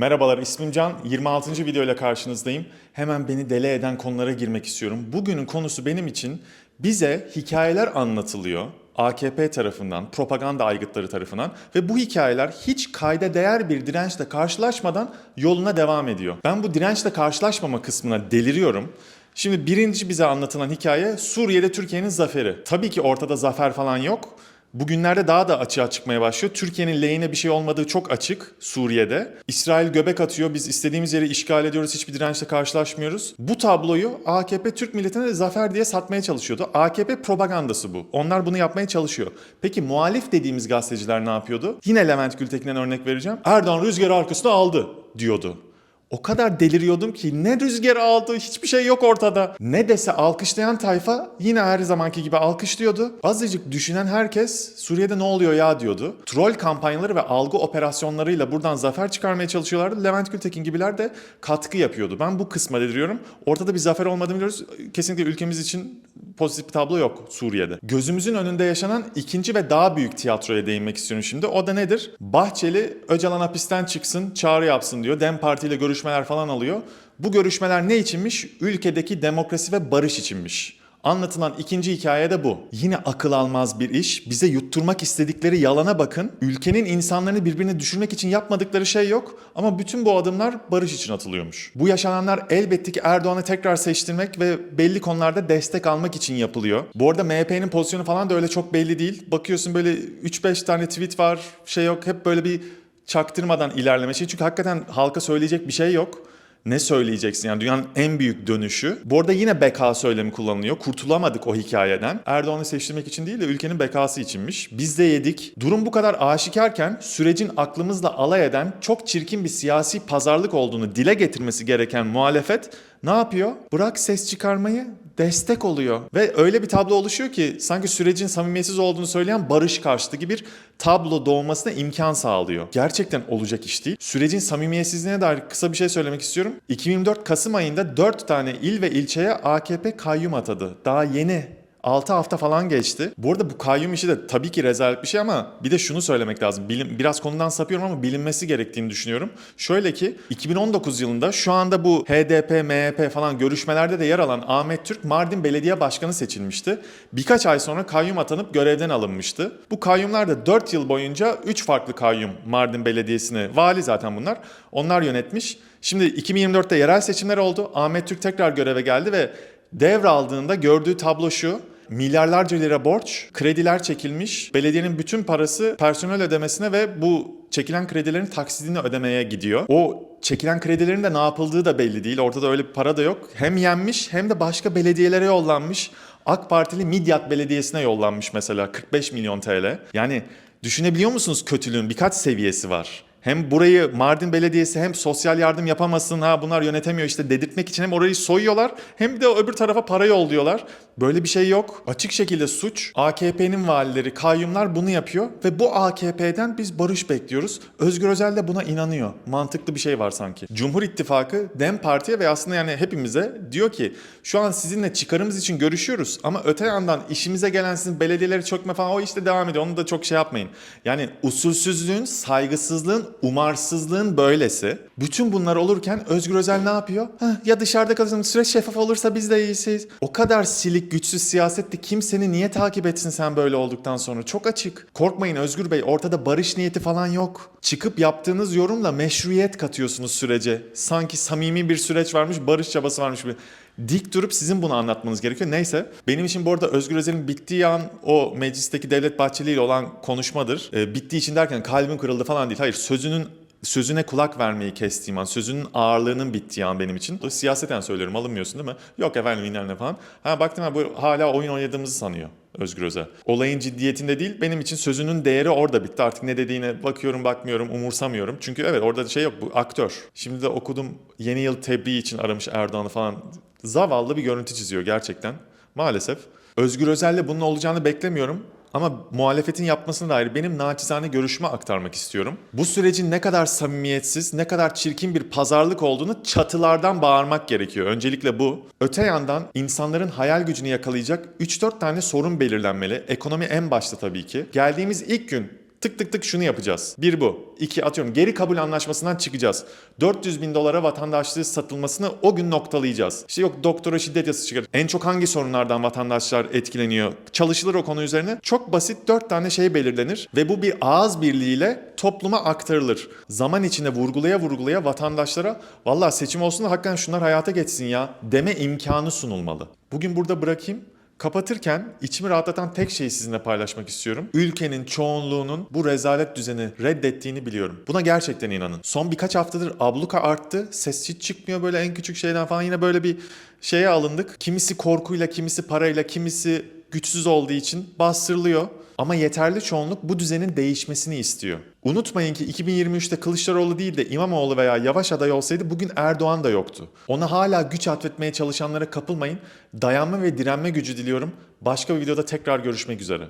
Merhabalar ismim Can. 26. video ile karşınızdayım. Hemen beni deli eden konulara girmek istiyorum. Bugünün konusu benim için bize hikayeler anlatılıyor. AKP tarafından, propaganda aygıtları tarafından ve bu hikayeler hiç kayda değer bir dirençle karşılaşmadan yoluna devam ediyor. Ben bu dirençle karşılaşmama kısmına deliriyorum. Şimdi birinci bize anlatılan hikaye Suriye'de Türkiye'nin zaferi. Tabii ki ortada zafer falan yok. Bugünlerde daha da açığa çıkmaya başlıyor. Türkiye'nin lehine bir şey olmadığı çok açık Suriye'de. İsrail göbek atıyor. Biz istediğimiz yeri işgal ediyoruz. Hiçbir dirençle karşılaşmıyoruz. Bu tabloyu AKP Türk milletine de zafer diye satmaya çalışıyordu. AKP propagandası bu. Onlar bunu yapmaya çalışıyor. Peki muhalif dediğimiz gazeteciler ne yapıyordu? Yine Levent Gültekin'den örnek vereceğim. Erdoğan rüzgarı arkasına aldı diyordu. O kadar deliriyordum ki ne rüzgar aldı hiçbir şey yok ortada. Ne dese alkışlayan tayfa yine her zamanki gibi alkışlıyordu. Azıcık düşünen herkes Suriye'de ne oluyor ya diyordu. Troll kampanyaları ve algı operasyonlarıyla buradan zafer çıkarmaya çalışıyorlardı. Levent Gültekin gibiler de katkı yapıyordu. Ben bu kısma deliriyorum. Ortada bir zafer olmadığını biliyoruz. Kesinlikle ülkemiz için pozitif bir tablo yok Suriye'de. Gözümüzün önünde yaşanan ikinci ve daha büyük tiyatroya değinmek istiyorum şimdi. O da nedir? Bahçeli Öcalan hapisten çıksın, çağrı yapsın diyor. Dem Parti ile görüşmeler falan alıyor. Bu görüşmeler ne içinmiş? Ülkedeki demokrasi ve barış içinmiş. Anlatılan ikinci hikaye de bu. Yine akıl almaz bir iş. Bize yutturmak istedikleri yalana bakın. Ülkenin insanlarını birbirine düşürmek için yapmadıkları şey yok. Ama bütün bu adımlar barış için atılıyormuş. Bu yaşananlar elbette ki Erdoğan'ı tekrar seçtirmek ve belli konularda destek almak için yapılıyor. Bu arada MHP'nin pozisyonu falan da öyle çok belli değil. Bakıyorsun böyle 3-5 tane tweet var, şey yok. Hep böyle bir çaktırmadan ilerleme şey. Çünkü hakikaten halka söyleyecek bir şey yok ne söyleyeceksin? Yani dünyanın en büyük dönüşü. Bu arada yine beka söylemi kullanılıyor. Kurtulamadık o hikayeden. Erdoğan'ı seçtirmek için değil de ülkenin bekası içinmiş. Biz de yedik. Durum bu kadar aşikarken sürecin aklımızla alay eden çok çirkin bir siyasi pazarlık olduğunu dile getirmesi gereken muhalefet ne yapıyor? Bırak ses çıkarmayı destek oluyor. Ve öyle bir tablo oluşuyor ki sanki sürecin samimiyetsiz olduğunu söyleyen barış karşıtı gibi bir tablo doğmasına imkan sağlıyor. Gerçekten olacak iş değil. Sürecin samimiyetsizliğine dair kısa bir şey söylemek istiyorum. 2024 Kasım ayında 4 tane il ve ilçeye AKP kayyum atadı. Daha yeni 6 hafta falan geçti. Bu arada bu kayyum işi de tabii ki rezalet bir şey ama bir de şunu söylemek lazım. Bilim, biraz konudan sapıyorum ama bilinmesi gerektiğini düşünüyorum. Şöyle ki 2019 yılında şu anda bu HDP, MHP falan görüşmelerde de yer alan Ahmet Türk Mardin Belediye Başkanı seçilmişti. Birkaç ay sonra kayyum atanıp görevden alınmıştı. Bu kayyumlar da 4 yıl boyunca 3 farklı kayyum Mardin Belediyesi'ni, vali zaten bunlar, onlar yönetmiş. Şimdi 2024'te yerel seçimler oldu. Ahmet Türk tekrar göreve geldi ve devraldığında gördüğü tablo şu. Milyarlarca lira borç, krediler çekilmiş. Belediyenin bütün parası personel ödemesine ve bu çekilen kredilerin taksidini ödemeye gidiyor. O çekilen kredilerin de ne yapıldığı da belli değil. Ortada öyle bir para da yok. Hem yenmiş hem de başka belediyelere yollanmış. AK Partili Midyat Belediyesi'ne yollanmış mesela 45 milyon TL. Yani düşünebiliyor musunuz kötülüğün birkaç seviyesi var. Hem burayı Mardin Belediyesi hem sosyal yardım yapamasın ha bunlar yönetemiyor işte dedirtmek için hem orayı soyuyorlar hem de öbür tarafa para yolluyorlar. Böyle bir şey yok. Açık şekilde suç. AKP'nin valileri, kayyumlar bunu yapıyor ve bu AKP'den biz barış bekliyoruz. Özgür Özel de buna inanıyor. Mantıklı bir şey var sanki. Cumhur İttifakı Dem Parti'ye ve aslında yani hepimize diyor ki şu an sizinle çıkarımız için görüşüyoruz ama öte yandan işimize gelen sizin belediyeleri çökme falan o işte devam ediyor. Onu da çok şey yapmayın. Yani usulsüzlüğün, saygısızlığın umarsızlığın böylesi. Bütün bunlar olurken Özgür Özel ne yapıyor? Heh, ya dışarıda kalırsın süreç şeffaf olursa biz de iyisiyiz. O kadar silik güçsüz siyasette kim seni niye takip etsin sen böyle olduktan sonra? Çok açık. Korkmayın Özgür Bey ortada barış niyeti falan yok. Çıkıp yaptığınız yorumla meşruiyet katıyorsunuz sürece. Sanki samimi bir süreç varmış, barış çabası varmış gibi dik durup sizin bunu anlatmanız gerekiyor. Neyse benim için bu arada Özgür Özel'in bittiği an o meclisteki Devlet Bahçeli ile olan konuşmadır. E, bittiği için derken kalbim kırıldı falan değil. Hayır sözünün sözüne kulak vermeyi kestiğim an, sözünün ağırlığının bittiği an benim için. Siyaseten söylüyorum alınmıyorsun değil mi? Yok efendim bilmem ne falan. Ha baktım ha bu hala oyun oynadığımızı sanıyor. Özgür Özel. Olayın ciddiyetinde değil benim için sözünün değeri orada bitti. Artık ne dediğine bakıyorum bakmıyorum umursamıyorum. Çünkü evet orada şey yok bu aktör. Şimdi de okudum yeni yıl tebriği için aramış Erdoğan'ı falan. Zavallı bir görüntü çiziyor gerçekten. Maalesef. Özgür Özel'le bunun olacağını beklemiyorum. Ama muhalefetin yapmasına dair benim naçizane görüşümü aktarmak istiyorum. Bu sürecin ne kadar samimiyetsiz, ne kadar çirkin bir pazarlık olduğunu çatılardan bağırmak gerekiyor. Öncelikle bu. Öte yandan insanların hayal gücünü yakalayacak 3-4 tane sorun belirlenmeli. Ekonomi en başta tabii ki. Geldiğimiz ilk gün Tık tık tık şunu yapacağız. Bir bu. İki atıyorum geri kabul anlaşmasından çıkacağız. 400 bin dolara vatandaşlığı satılmasını o gün noktalayacağız. İşte yok doktora şiddet yasası çıkar. En çok hangi sorunlardan vatandaşlar etkileniyor? Çalışılır o konu üzerine. Çok basit dört tane şey belirlenir ve bu bir ağız birliğiyle topluma aktarılır. Zaman içinde vurgulaya vurgulaya vatandaşlara valla seçim olsun da hakikaten şunlar hayata geçsin ya deme imkanı sunulmalı. Bugün burada bırakayım. Kapatırken içimi rahatlatan tek şeyi sizinle paylaşmak istiyorum. Ülkenin çoğunluğunun bu rezalet düzeni reddettiğini biliyorum. Buna gerçekten inanın. Son birkaç haftadır abluka arttı. Ses hiç çıkmıyor böyle en küçük şeyden falan. Yine böyle bir şeye alındık. Kimisi korkuyla, kimisi parayla, kimisi güçsüz olduğu için bastırılıyor. Ama yeterli çoğunluk bu düzenin değişmesini istiyor. Unutmayın ki 2023'te Kılıçdaroğlu değil de İmamoğlu veya Yavaş aday olsaydı bugün Erdoğan da yoktu. Ona hala güç atfetmeye çalışanlara kapılmayın. Dayanma ve direnme gücü diliyorum. Başka bir videoda tekrar görüşmek üzere.